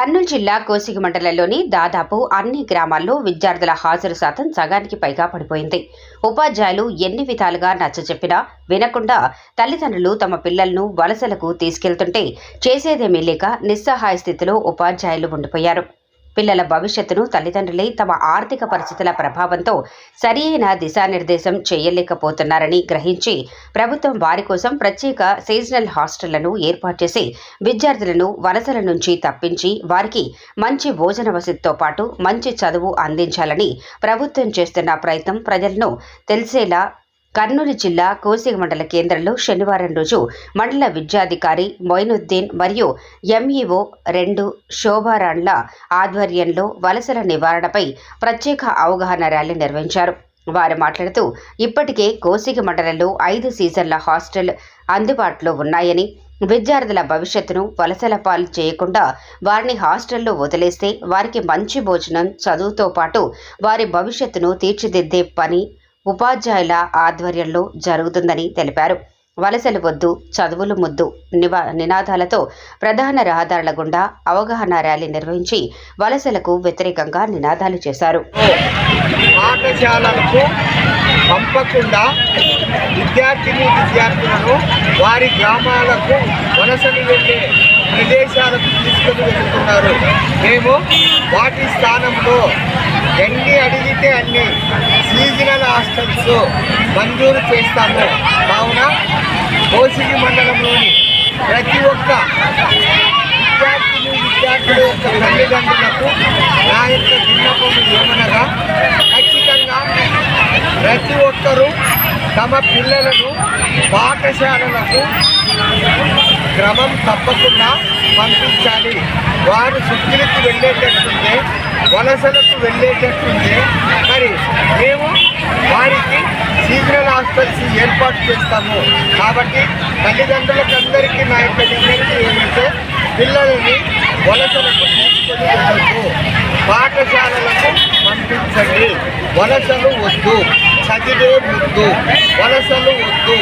కర్నూలు జిల్లా కోసిగి మండలంలోని దాదాపు అన్ని గ్రామాల్లో విద్యార్థుల హాజరు శాతం సగానికి పైగా పడిపోయింది. ఉపాధ్యాయులు ఎన్ని విధాలుగా నచ్చజెప్పినా వినకుండా తల్లిదండ్రులు తమ పిల్లలను వలసలకు తీసుకెళ్తుంటే చేసేదేమీ లేక నిస్సహాయ స్థితిలో ఉపాధ్యాయులు ఉండిపోయారు. పిల్లల భవిష్యత్తును తల్లిదండ్రులే తమ ఆర్థిక పరిస్థితుల ప్రభావంతో సరియైన దిశానిర్దేశం చేయలేకపోతున్నారని గ్రహించి ప్రభుత్వం వారి కోసం ప్రత్యేక సీజనల్ హాస్టళ్ళను ఏర్పాటు చేసి విద్యార్థులను వలసల నుంచి తప్పించి వారికి మంచి భోజన వసతితో పాటు మంచి చదువు అందించాలని ప్రభుత్వం చేస్తున్న ప్రయత్నం ప్రజలను తెలిసేలా కర్నూలు జిల్లా కోసిగ మండల కేంద్రంలో శనివారం రోజు మండల విద్యాధికారి మొయినుద్దీన్ మరియు ఎంఈఓ రెండు శోభారాండ్ల ఆధ్వర్యంలో వలసల నివారణపై ప్రత్యేక అవగాహన ర్యాలీ నిర్వహించారు. వారు మాట్లాడుతూ ఇప్పటికే కోసిగ మండలంలో ఐదు సీజన్ల హాస్టల్ అందుబాటులో ఉన్నాయని విద్యార్థుల భవిష్యత్తును వలసల పాలు చేయకుండా వారిని హాస్టల్లో వదిలేస్తే వారికి మంచి భోజనం చదువుతో పాటు వారి భవిష్యత్తును తీర్చిదిద్దే పని ఉపాధ్యాయుల ఆధ్వర్యంలో జరుగుతుందని తెలిపారు. వలసలు వద్దు చదువులు ముద్దు నివా నినాదాలతో ప్రధాన రహదారుల గుండా అవగాహన ర్యాలీ నిర్వహించి వలసలకు వ్యతిరేకంగా నినాదాలు చేశారు. పాఠశాలలకు పంపకుండా విద్యార్థిని విద్యార్థులను వారి గ్రామాలకు వలసలు వెళ్ళే ప్రదేశాలకు తీసుకొని వెళ్తున్నారు. మేము వాటి స్థానంలో ఎన్ని అడిగితే అన్ని హాస్టల్స్ మంజూరు చేస్తాము. కావున కోసిగి మండలంలోని ప్రతి ఒక్క విద్యార్థిని విద్యార్థుల యొక్క తల్లిదండ్రులకు నా యొక్క విన్నపం ఏమనగా ఖచ్చితంగా ప్రతి ఒక్కరూ తమ పిల్లలను పాఠశాలలకు క్రమం తప్పకుండా పంపించాలి. వారు సుఖులకు వెళ్ళేటట్టుంటే వలసలకు వెళ్ళేటట్టుంటే మరి మేము వారికి సీజనల్ హాస్టల్స్ ఏర్పాటు చేస్తాము. కాబట్టి తల్లిదండ్రులకు అందరికీ నా యొక్క విజ్ఞప్తి ఏమంటే పిల్లలని వలసలకు తీసుకొని వెళ్ళదు పాఠశాలలకు పంపించండి. వలసలు వద్దు. చదివే ముద్దు వలసలు వద్దు.